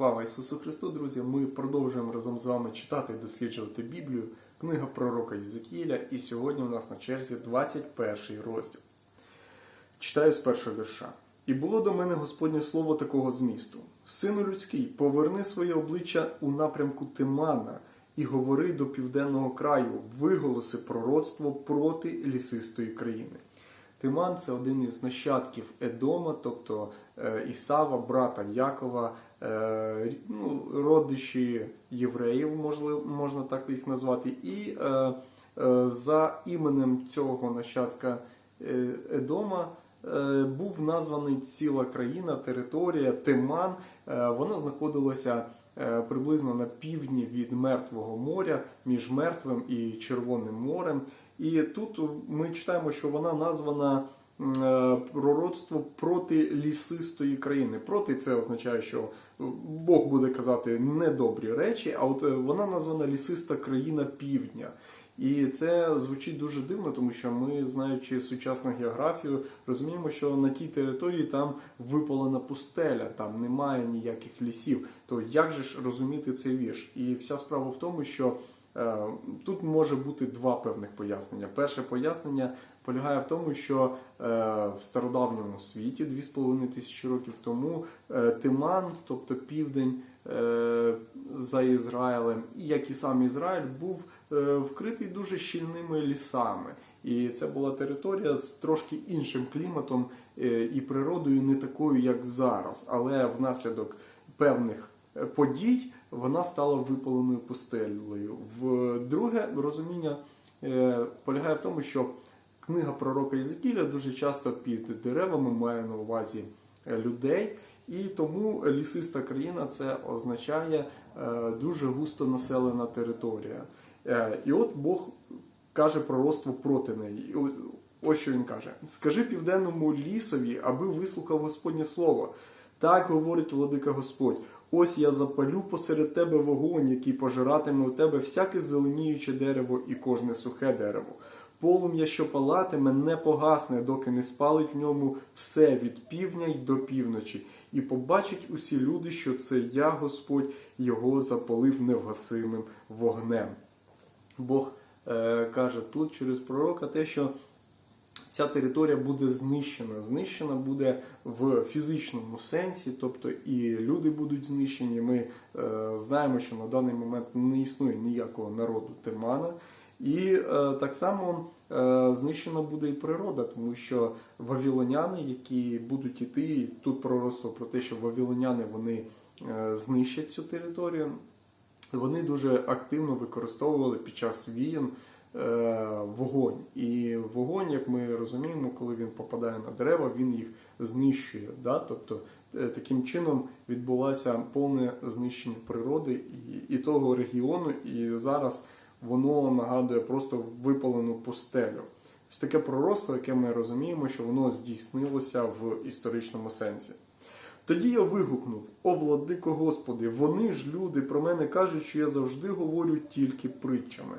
Слава Ісусу Христу, друзі! Ми продовжуємо разом з вами читати і досліджувати Біблію, книга пророка Єзекіїля, і сьогодні у нас на черзі 21 розділ. Читаю з першого вірша. І було до мене Господнє слово такого змісту: Сину людський, поверни своє обличчя у напрямку Тимана і говори до південного краю, виголоси пророцтво проти лісистої країни. Тиман це один із нащадків Едома, тобто е, Ісава, брата Якова, ну, родичі євреїв, можливо, можна так їх назвати. І е, е, за іменем цього нащадка е, Едома е, був названий ціла країна, територія Тиман. Е, Вона знаходилася е, приблизно на півдні від Мертвого моря, між Мертвим і Червоним морем. І тут ми читаємо, що вона названа е, пророцтво проти лісистої країни. Проти це означає, що Бог буде казати недобрі речі, а от е, вона названа лісиста країна півдня. І це звучить дуже дивно, тому що ми, знаючи сучасну географію, розуміємо, що на тій території там випалена пустеля, там немає ніяких лісів. То як же ж розуміти цей вірш? І вся справа в тому, що Е, Тут може бути два певних пояснення. Перше пояснення полягає в тому, що е, в стародавньому світі 2,5 тисячі років тому е, Тиман, тобто південь е, за Ізраїлем, і як і сам Ізраїль, був вкритий дуже щільними лісами. І це була територія з трошки іншим кліматом і природою, не такою, як зараз, але внаслідок певних подій вона стала випаленою пустелею. В друге розуміння полягає в тому, що книга пророка Єзекіля дуже часто під деревами має на увазі е, людей, і тому лісиста країна це означає е, дуже густо населена територія. Е, І от Бог каже пророцтво проти неї. Ось що він каже: Скажи південному лісові, аби вислухав Господнє слово. Так говорить владика Господь. Ось я запалю посеред тебе вогонь, який пожиратиме у тебе всяке зеленіюче дерево і кожне сухе дерево. Полум'я, що палатиме, не погасне, доки не спалить в ньому все від півдня й до півночі, і побачать усі люди, що це я, Господь, його запалив невгасимим вогнем. Бог е, каже тут через пророка те, що ця територія буде знищена. Знищена буде в фізичному сенсі, тобто і люди будуть знищені. Ми е, знаємо, що на даний момент не існує ніякого народу Тимана. І е, так само е, знищена буде і природа, тому що вавілоняни, які будуть іти, тут пророцтво про те, що вавілоняни вони е, знищать цю територію, вони дуже активно використовували під час війн вогонь. І вогонь, як ми розуміємо, коли він попадає на дерева, він їх знищує. Да? Тобто таким чином відбулося повне знищення природи і, і того регіону, і зараз воно нагадує просто випалену пустелю. Ось таке пророцтво, яке ми розуміємо, що воно здійснилося в історичному сенсі. Тоді я вигукнув: О, владико Господи, вони ж люди про мене кажуть, що я завжди говорю тільки притчами.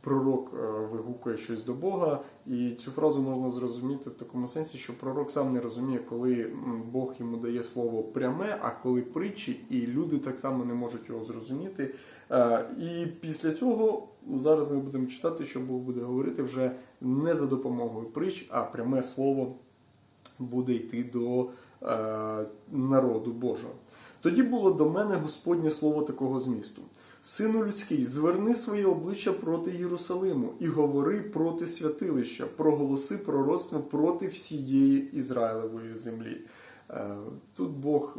Пророк е, вигукує щось до Бога, і цю фразу можна зрозуміти в такому сенсі, що пророк сам не розуміє, коли Бог йому дає слово пряме, а коли притчі, і люди так само не можуть його зрозуміти. Е, І після цього зараз ми будемо читати, що Бог буде говорити вже не за допомогою притч, а пряме слово буде йти до е, народу Божого. Тоді було до мене Господнє слово такого змісту. Сину людський, зверни своє обличчя проти Єрусалиму і говори проти святилища, проголоси пророцтво проти всієї Ізраїлевої землі. Е, Тут Бог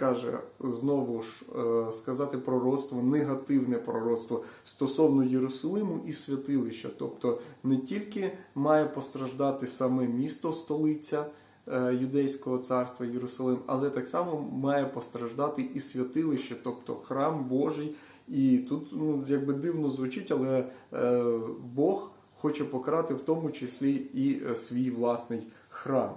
каже знову ж е, сказати пророцтво, негативне пророцтво стосовно Єрусалиму і святилища. Тобто не тільки має постраждати саме місто, столиця е, Юдейського царства Єрусалим, але так само має постраждати і святилище, тобто храм Божий. І тут ну, якби дивно звучить, але е, Бог хоче покарати в тому числі і свій власний храм.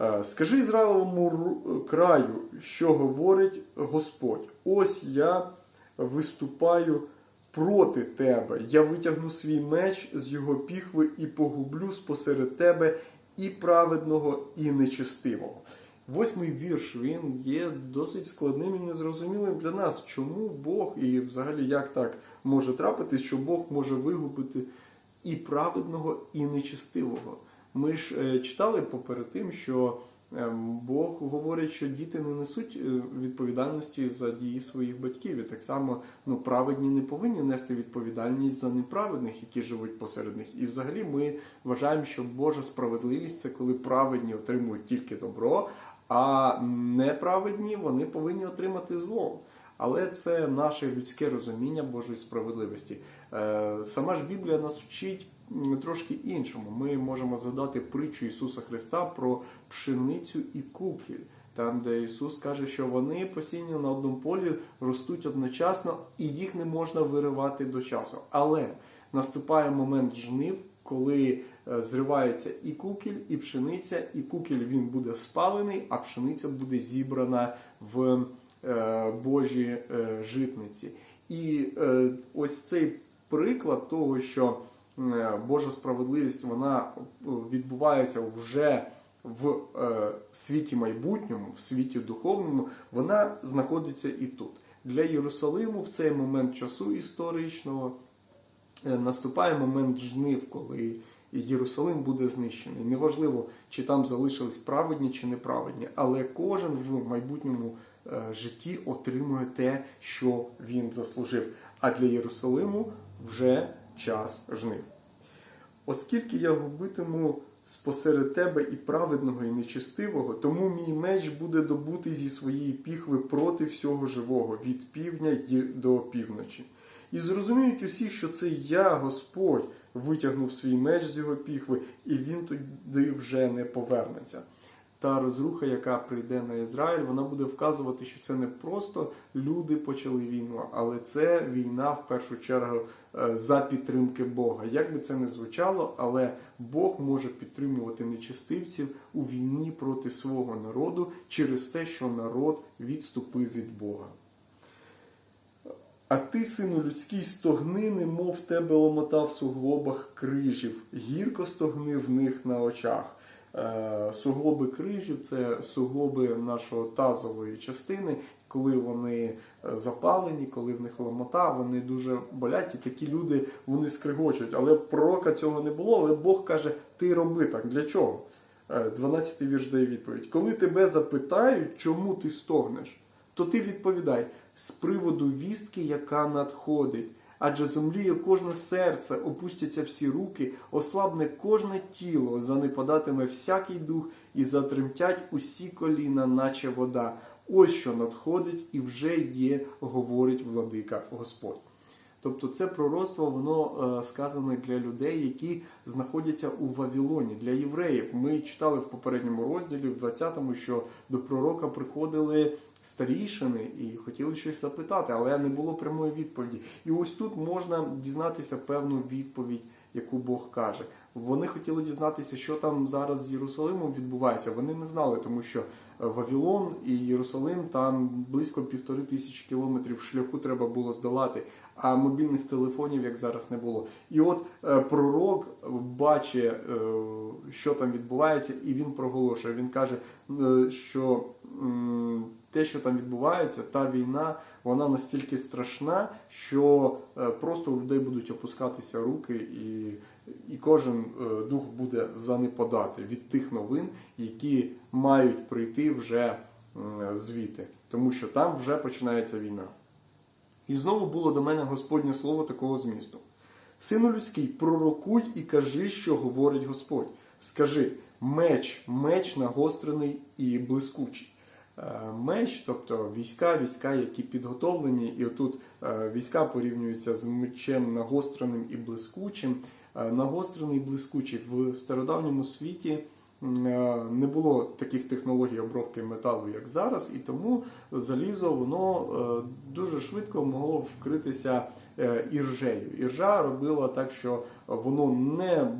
Е, Скажи Ізраїловому краю, що говорить Господь. Ось я виступаю проти тебе. Я витягну свій меч з його піхви і погублю спосеред тебе і праведного, і нечестивого. Восьмий вірш він є досить складним і незрозумілим для нас, чому Бог і взагалі як так може трапитись, що Бог може вигубити і праведного, і нечестивого. Ми ж е, читали поперед тим, що ем, Бог говорить, що діти не несуть е, відповідальності за дії своїх батьків. І так само ну, праведні не повинні нести відповідальність за неправедних, які живуть посеред них. І взагалі ми вважаємо, що Божа справедливість це коли праведні отримують тільки добро, а неправедні вони повинні отримати зло. Але це наше людське розуміння Божої справедливості. Е, Сама ж Біблія нас вчить трошки іншому. Ми можемо згадати притчу Ісуса Христа про пшеницю і кукіль. Там, де Ісус каже, що вони посіяні на одному полі ростуть одночасно, і їх не можна виривати до часу. Але наступає момент жнив, коли е, зривається і кукіль, і пшениця, і кукіль він буде спалений, а пшениця буде зібрана в е, Божі е, житниці. І ось цей приклад того, що Божа справедливість вона е, відбувається вже в е, світі майбутньому, в світі духовному, вона знаходиться і тут. Для Єрусалиму в цей момент часу історичного е, наступає момент жнив, коли Єрусалим буде знищений. Неважливо, чи там залишились праведні чи неправедні, але кожен в майбутньому е, житті отримує те, що він заслужив. А для Єрусалиму вже час жнив. Оскільки я губитиму спосеред тебе і праведного, і нечестивого, тому мій меч буде добутий зі своєї піхви проти всього живого, від півдня й до півночі. І зрозуміють усі, що це я, Господь, витягнув свій меч з його піхви, і він туди вже не повернеться. Та розруха, яка прийде на Ізраїль, вона буде вказувати, що це не просто люди почали війну, але це війна в першу чергу е, за підтримки Бога. Як би це не звучало, але Бог може підтримувати нечестивців у війні проти свого народу через те, що народ відступив від Бога. А ти, сину людський, стогни, немов тебе ломота в суглобах крижів, гірко стогни в них на очах. Е, Суглоби крижів це суглоби нашої тазової частини. Коли вони е, запалені, коли в них ломота, вони дуже болять, і такі люди вони скригочуть. Але пророка цього не було, але Бог каже: ти роби так. Для чого? 12 вірш дає відповідь. Коли тебе запитають, чому ти стогнеш, то ти відповідай з приводу вістки, яка надходить. Адже зумліє кожне серце, опустяться всі руки, ослабне кожне тіло, занепадатиме всякий дух і затремтять усі коліна, наче вода. Ось що надходить і вже є, говорить владика Господь. Тобто це пророцтво воно е, сказане для людей, які знаходяться у Вавилоні, для євреїв. Ми читали в попередньому розділі, в 20-му, що до пророка приходили старішини і хотіли щось запитати, але не було прямої відповіді. І ось тут можна дізнатися певну відповідь, яку Бог каже. Вони хотіли дізнатися, що там зараз з Єрусалимом відбувається. Вони не знали, тому що е, Вавилон і Єрусалим там близько півтори тисячі кілометрів шляху треба було здолати, а мобільних телефонів як зараз не було. І от е, пророк бачить, е, що там відбувається, і він проголошує. Він каже, що те, що там відбувається, та війна, вона настільки страшна, що е, просто у людей будуть опускатися руки, і, і кожен е, дух буде занепадати від тих новин, які мають прийти вже звідти, тому що там вже починається війна. І знову було до мене Господнє слово такого змісту. Сину людський, пророкуй і кажи, що говорить Господь. Скажи, меч, меч нагострений і блискучий. Е, Меч, тобто війська, війська, які підготовлені, і отут е, війська порівнюються з мечем нагостреним і блискучим. Е, Нагострений і блискучий в стародавньому світі не було таких технологій обробки металу, як зараз, і тому залізо воно дуже швидко могло вкритися іржею. Іржа робила так, що воно не,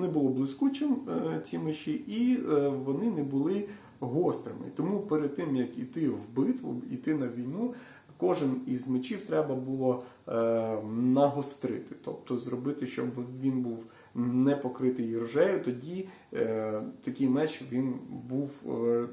не було блискучим, ці мечі, і вони не були гострими. Тому перед тим, як іти в битву, іти на війну, кожен із мечів треба було е, нагострити, тобто зробити, щоб він був не покритий іржею, тоді е, такий меч він був, е,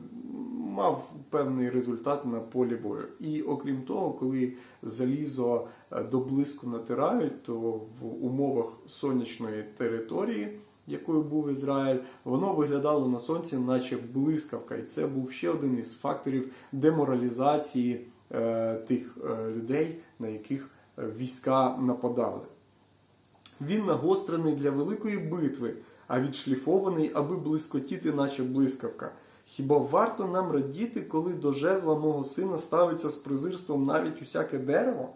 мав певний результат на полі бою. І окрім того, коли залізо е, до блиску натирають, то в умовах сонячної території, якою був Ізраїль, воно виглядало на сонці, наче блискавка. І це був ще один із факторів деморалізації е, тих е, людей, на яких е, війська нападали. Він нагострений для великої битви, а відшліфований, аби блискотіти, наче блискавка. Хіба варто нам радіти, коли до жезла мого сина ставиться з презирством навіть усяке дерево?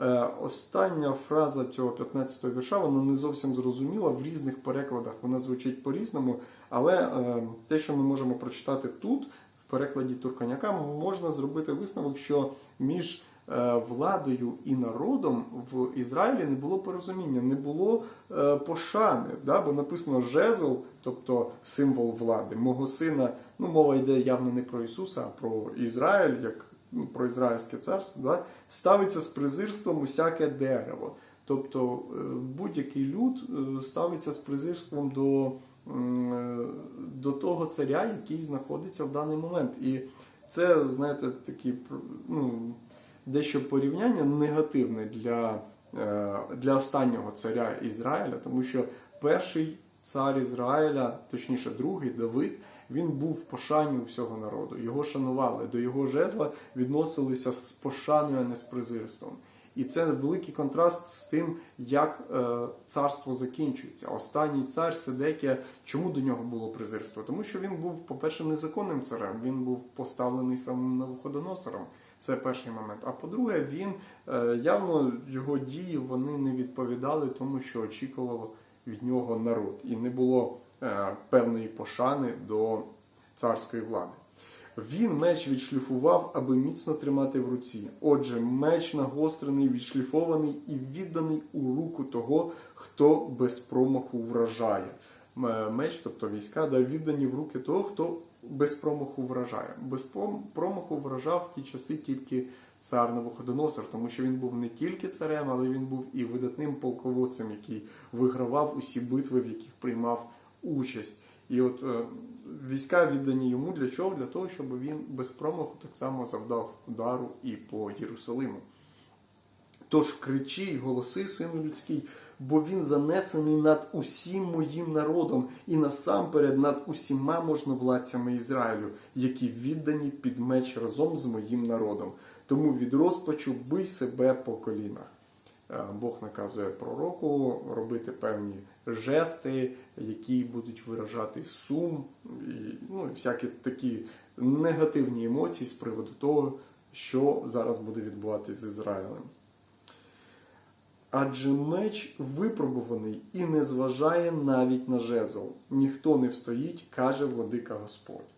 Е, остання фраза цього 15-го вірша, вона не зовсім зрозуміла в різних перекладах. Вона звучить по-різному, але е, те, що ми можемо прочитати тут, в перекладі Турканяка, можна зробити висновок, що між е, владою і народом в Ізраїлі не було порозуміння, не було пошани, да? бо написано жезл, тобто символ влади. Мого сина, ну мова йде явно не про Ісуса, а про Ізраїль, як ну, про ізраїльське царство, да? ставиться з презирством усяке дерево. Тобто е, будь-який люд е, ставиться з презирством до, е, до того царя, який знаходиться в даний момент. І це, знаєте, такі ну, дещо порівняння негативне для, для останнього царя Ізраїля, тому що перший цар Ізраїля, точніше, другий Давид, він був в пошані у всього народу. Його шанували, до його жезла відносилися з пошаною, а не з презирством. І це великий контраст з тим, як е, царство закінчується. Останній цар Седекія, чому до нього було презирство? Тому що він був, по-перше, незаконним царем, він був поставлений самим Навуходоносором. Це перший момент. А по-друге, він е, явно його дії вони не відповідали тому, що очікував від нього народ, і не було е, певної пошани до царської влади. Він меч відшліфував, аби міцно тримати в руці. Отже, меч нагострений, відшліфований і відданий у руку того, хто без промаху вражає. Меч, тобто війська, да, віддані в руки того, хто без промаху вражає. Без промаху вражав в ті часи тільки цар Навуходоносор, тому що він був не тільки царем, але він був і видатним полководцем, який вигравав усі битви, в яких приймав участь. І от е, війська віддані йому для чого? Для того, щоб він без промаху так само завдав удару і по Єрусалиму. Тож кричи й голоси, сину людський, бо він занесений над усім моїм народом і насамперед над усіма можновладцями Ізраїлю, які віддані під меч разом з моїм народом. Тому від розпачу бий себе по колінах. Е, Бог наказує пророку робити певні жести, які будуть виражати сум і ну, всякі такі негативні емоції з приводу того, що зараз буде відбуватися з Ізраїлем. Адже меч випробуваний і не зважає навіть на жезл. Ніхто не встоїть, каже владика Господь.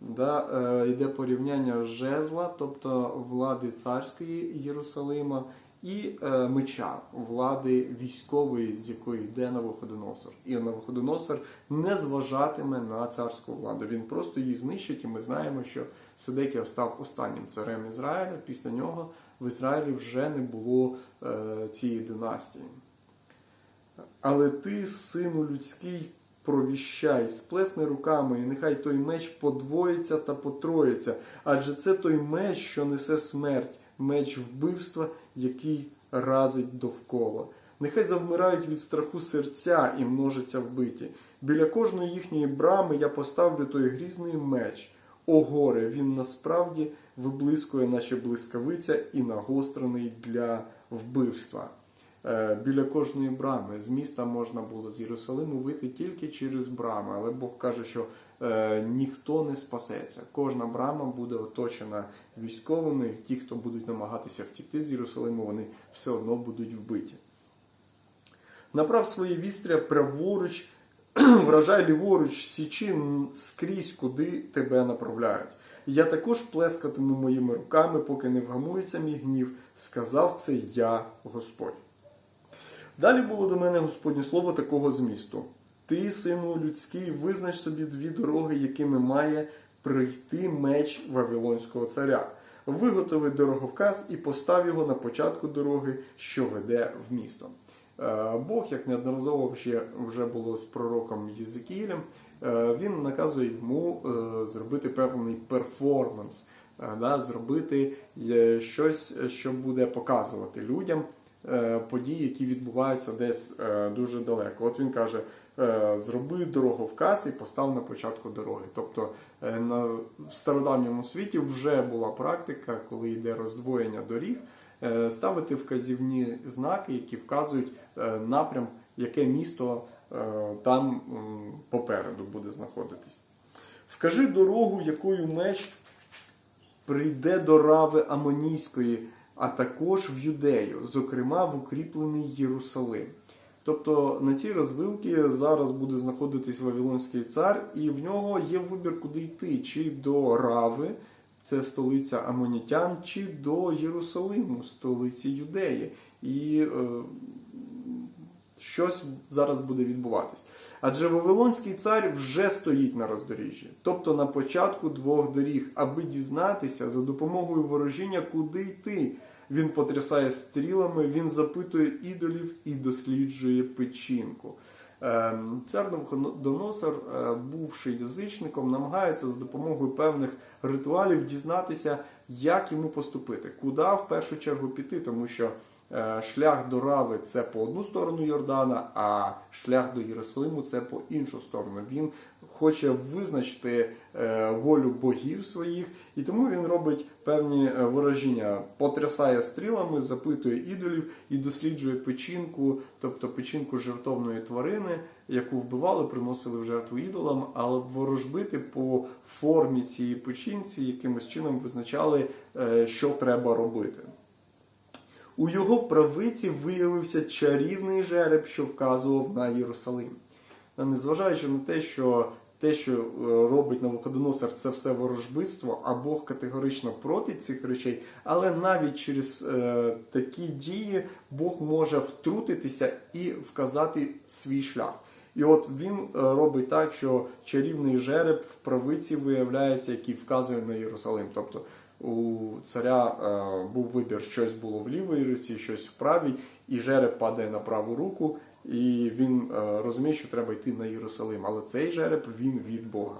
Да, е, йде порівняння жезла, тобто влади царської Єрусалима, і е, меча, влади військової, з якої йде Навуходоносор. І Навуходоносор не зважатиме на царську владу. Він просто її знищить, і ми знаємо, що Сидекія став останнім царем Ізраїля. Після нього в Ізраїлі вже не було е, цієї династії. Але ти, сину людський, провіщай, сплесни руками, і нехай той меч подвоїться та потроїться, адже це той меч, що несе смерть, меч вбивства, який разить довкола. Нехай завмирають від страху серця і множаться вбиті. Біля кожної їхньої брами я поставлю той грізний меч. О горе, він насправді виблискує, наче блискавиця, і нагострений для вбивства. Е, Біля кожної брами з міста можна було з Єрусалиму вийти тільки через брами, але Бог каже, що е, ніхто не спасеться. Кожна брама буде оточена військовими. Ті, хто будуть намагатися втікти з Єрусалиму, вони все одно будуть вбиті. Направ свої вістря праворуч, вражай ліворуч, січи скрізь, куди тебе направляють. Я також плескатиму моїми руками, поки не вгамується мій гнів. Сказав це я, Господь. Далі було до мене Господнє слово такого змісту: Ти, сину людський, визнач собі дві дороги, якими має прийти меч Вавилонського царя. Виготови дороговказ і постав його на початку дороги, що веде в місто. Е, Бог, як неодноразово ще вже було з пророком Єзекіїлем, е, він наказує йому е, зробити певний перформанс, е, да, зробити е, щось, що буде показувати людям е, події, які відбуваються десь е, дуже далеко. От він каже: е, зроби дороговказ і постав на початку дороги. Тобто е, в стародавньому світі вже була практика, коли йде роздвоєння доріг, е, ставити вказівні знаки, які вказують е, напрям, яке місто е, там попереду буде знаходитись. Вкажи дорогу, якою меч прийде до рави Амонійської, а також в Юдею, зокрема в укріплений Єрусалим. Тобто на цій розвилці зараз буде знаходитись Вавилонський цар, і в нього є вибір, куди йти: чи до Рави, це столиця Амонітян, чи до Єрусалиму, столиці Юдеї. І е, щось зараз буде відбуватись. Адже Вавилонський цар вже стоїть на роздоріжжі, тобто на початку двох доріг, аби дізнатися за допомогою ворожіння, куди йти. Він потрясає стрілами, він запитує ідолів і досліджує печінку. Ем, Цар Навуходоносор, е, бувши язичником, намагається за допомогою певних ритуалів дізнатися, як йому поступити, куди в першу чергу піти, тому що шлях до Рави це по одну сторону Йордана, а шлях до Єрусалиму це по іншу сторону. Він хоче визначити е, волю богів своїх, і тому він робить певні е, ворожіння, потрясає стрілами, запитує ідолів і досліджує печінку, тобто печінку жертовної тварини, яку вбивали, приносили в жертву ідолам, але ворожбити по формі цієї печінці якимось чином визначали, е, що треба робити. У його правиці виявився чарівний жереб, що вказував на Єрусалим. Незважаючи на те, що те, що е, робить Навуходоносор, це все ворожбитство, а Бог категорично проти цих речей, але навіть через е, такі дії Бог може втрутитися і вказати свій шлях. І от він е, робить так, що чарівний жереб в правиці виявляється, який вказує на Єрусалим. Тобто у царя е, був вибір, щось було в лівій руці, щось в правій, і жереб падає на праву руку, і він е, розуміє, що треба йти на Єрусалим. Але цей жереб він від Бога.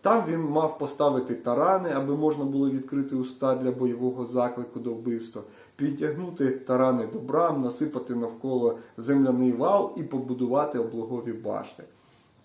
Там він мав поставити тарани, аби можна було відкрити уста для бойового заклику до вбивства, підтягнути тарани до брам, насипати навколо земляний вал і побудувати облогові башти.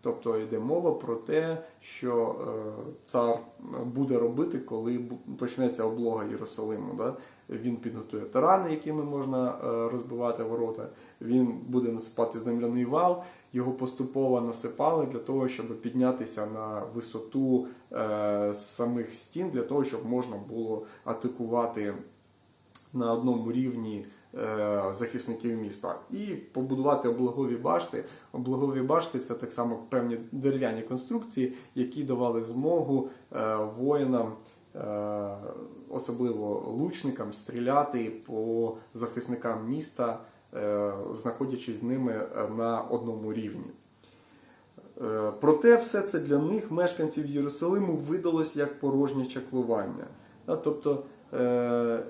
Тобто йде мова про те, що е, цар буде робити, коли почнеться облога Єрусалиму. Да? Він підготує тарани, якими можна е, розбивати ворота. Він буде насипати земляний вал. Його поступово насипали для того, щоб піднятися на висоту е, самих стін, для того, щоб можна було атакувати на одному рівні е, захисників міста і побудувати облогові башти. Облогові башти це так само певні дерев'яні конструкції, які давали змогу е, воїнам, е, особливо лучникам, стріляти по захисникам міста, е, знаходячись з ними е, на одному рівні. Е, Проте все це для них, мешканців Єрусалиму, видалось як порожнє чаклування. Тобто е,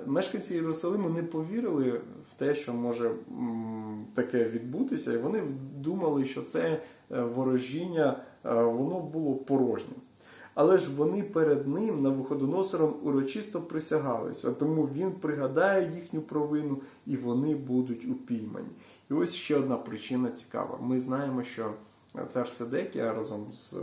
мешканці Єрусалиму не повірили в те, що може таке відбутися, і вони думали, що це е, ворожіння е, воно було порожнім. Але ж вони перед ним Навуходоносором урочисто присягалися, тому він пригадає їхню провину і вони будуть упіймані. І ось ще одна причина цікава. Ми знаємо, що цар Седекія разом з е,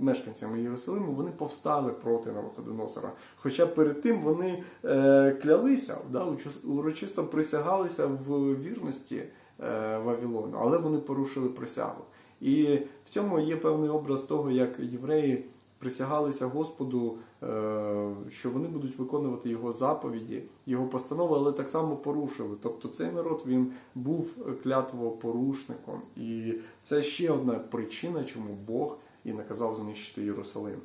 мешканцями Єрусалиму вони повстали проти Навуходоносора. Хоча перед тим вони е, клялися, да, урочисто присягалися в вірності е, Вавилону, але вони порушили присягу. І в цьому є певний образ того, як євреї присягалися Господу, е, що вони будуть виконувати його заповіді, його постанови, але так само порушили. Тобто цей народ він був клятвопорушником. І це ще одна причина, чому Бог і наказав знищити Єрусалим.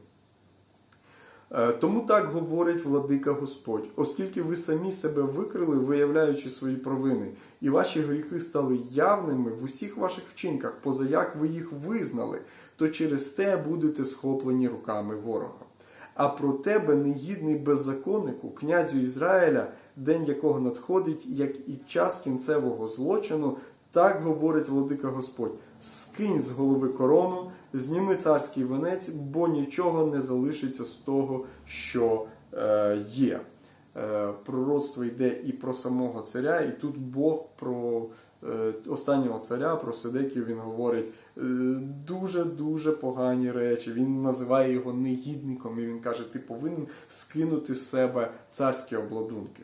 Е, Тому так говорить владика Господь, оскільки ви самі себе викрили, виявляючи свої провини, і ваші гріхи стали явними в усіх ваших вчинках, поза як ви їх визнали, то через те будете схоплені руками ворога. А про тебе, негідний беззаконнику, князю Ізраїля, день якого надходить, як і час кінцевого злочину, Так говорить владика Господь: скинь з голови корону, зніми царський венець, бо нічого не залишиться з того, що е, є. Е, пророцтво йде і про самого царя, і тут Бог про е, останнього царя, про Сидеків, він говорить дуже-дуже погані речі. Він називає його негідником, і він каже: ти повинен скинути з себе царські обладунки.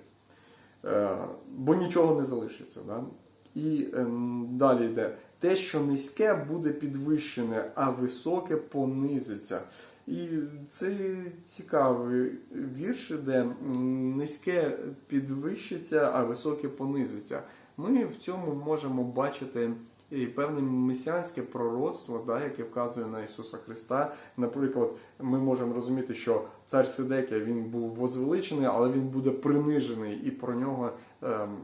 Е, бо нічого не залишиться. Да? І е, далі йде. Те, що низьке, буде підвищене, а високе понизиться. І це цікавий вірш, де низьке підвищиться, а високе понизиться. Ми в цьому можемо бачити і певне месіанське пророцтво, да, яке вказує на Ісуса Христа. Наприклад, ми можемо розуміти, що цар Сидекія він був возвеличений, але він буде принижений, і про нього ем,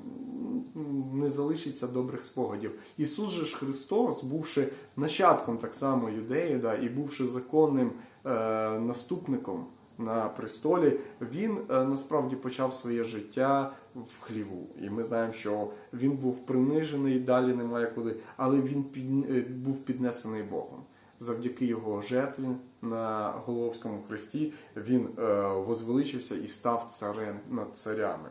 не залишиться добрих спогадів. Ісус же ж Христос, бувши нащадком так само юдеї, да, і бувши законним е, наступником на престолі, він е, насправді почав своє життя в хліву. І ми знаємо, що він був принижений, далі немає куди, але він під, е, був піднесений Богом. Завдяки його жертві на Головському хресті він е, возвеличився і став царем над царями.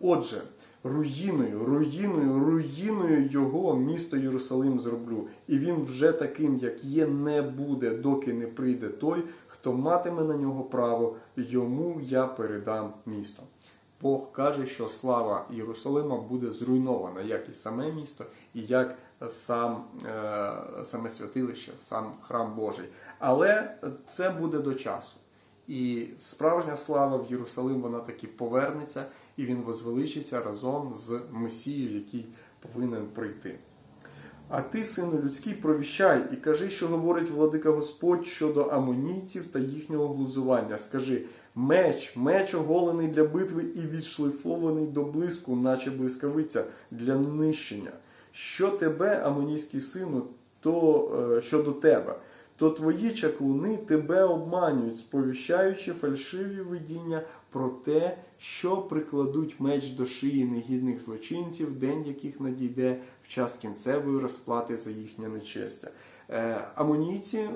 Отже, руїною, руїною, руїною його місто Єрусалим зроблю, і він вже таким, як є, не буде, доки не прийде той, хто матиме на нього право, йому я передам місто. Бог каже, що слава Єрусалима буде зруйнована, як і саме місто, і як сам, е, саме святилище, сам храм Божий. Але це буде до часу. І справжня слава в Єрусалим вона таки повернеться, і він возвеличиться разом з Месією, який повинен прийти. А ти, сину людський, провіщай і кажи, що говорить владика Господь щодо амонійців та їхнього глузування. Скажи: меч, меч оголений для битви і відшлифований до блиску, наче блискавиця, для нищення. Що тебе, амонійський сину, то е, щодо тебе, то твої чаклуни тебе обманюють, сповіщаючи фальшиві видіння про те, що прикладуть меч до шиї негідних злочинців, день яких надійде в час кінцевої розплати за їхнє нечестя. Е, Амонійці, е,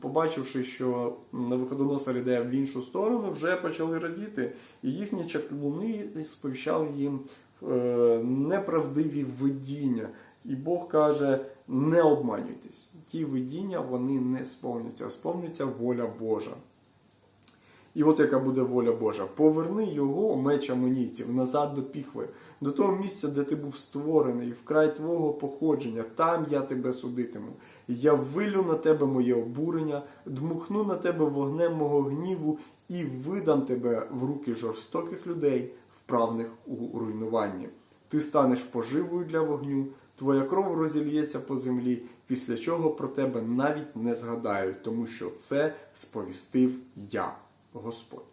побачивши, що Навуходоносор іде в іншу сторону, вже почали радіти, і їхні чаклуни сповіщали їм е, неправдиві видіння. І Бог каже: не обманюйтесь, ті видіння вони не сповняться, а сповниться воля Божа. І от яка буде воля Божа. Поверни його, меч амонійців, назад до піхви, до того місця, де ти був створений, вкрай твого походження, там я тебе судитиму. Я вилю на тебе моє обурення, дмухну на тебе вогнем мого гніву і видам тебе в руки жорстоких людей, вправних у руйнуванні. Ти станеш поживою для вогню, твоя кров розільється по землі, після чого про тебе навіть не згадають, тому що це сповістив я, Господь.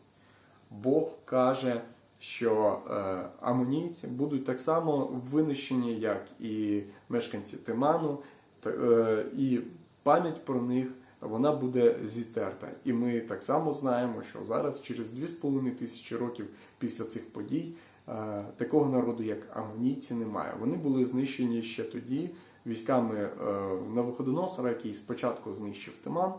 Бог каже, що е, амонійці будуть так само винищені, як і мешканці Тиману, е, і пам'ять про них вона буде зітерта. І ми так само знаємо, що зараз, через 2,5 тисячі років після цих подій, е, такого народу, як амонійці, немає. Вони були знищені ще тоді військами Навуходоносора, який спочатку знищив Тиман,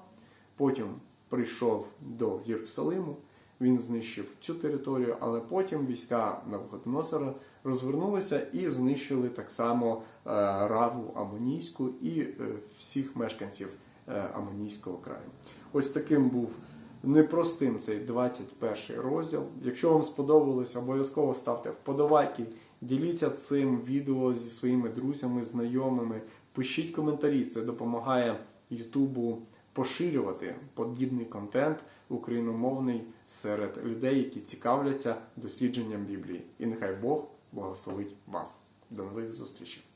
потім прийшов до Єрусалиму. Він знищив цю територію, але потім війська Навуходоносора розвернулися і знищили так само е, Раву Амонійську і е, всіх мешканців е, Амонійського краю. Ось таким був непростим цей 21 розділ. Якщо вам сподобалось, обов'язково ставте вподобайки, діліться цим відео зі своїми друзями, знайомими. Пишіть коментарі, це допомагає Ютубу поширювати подібний контент україномовний серед людей, які цікавляться дослідженням Біблії. І нехай Бог благословить вас. До нових зустрічей!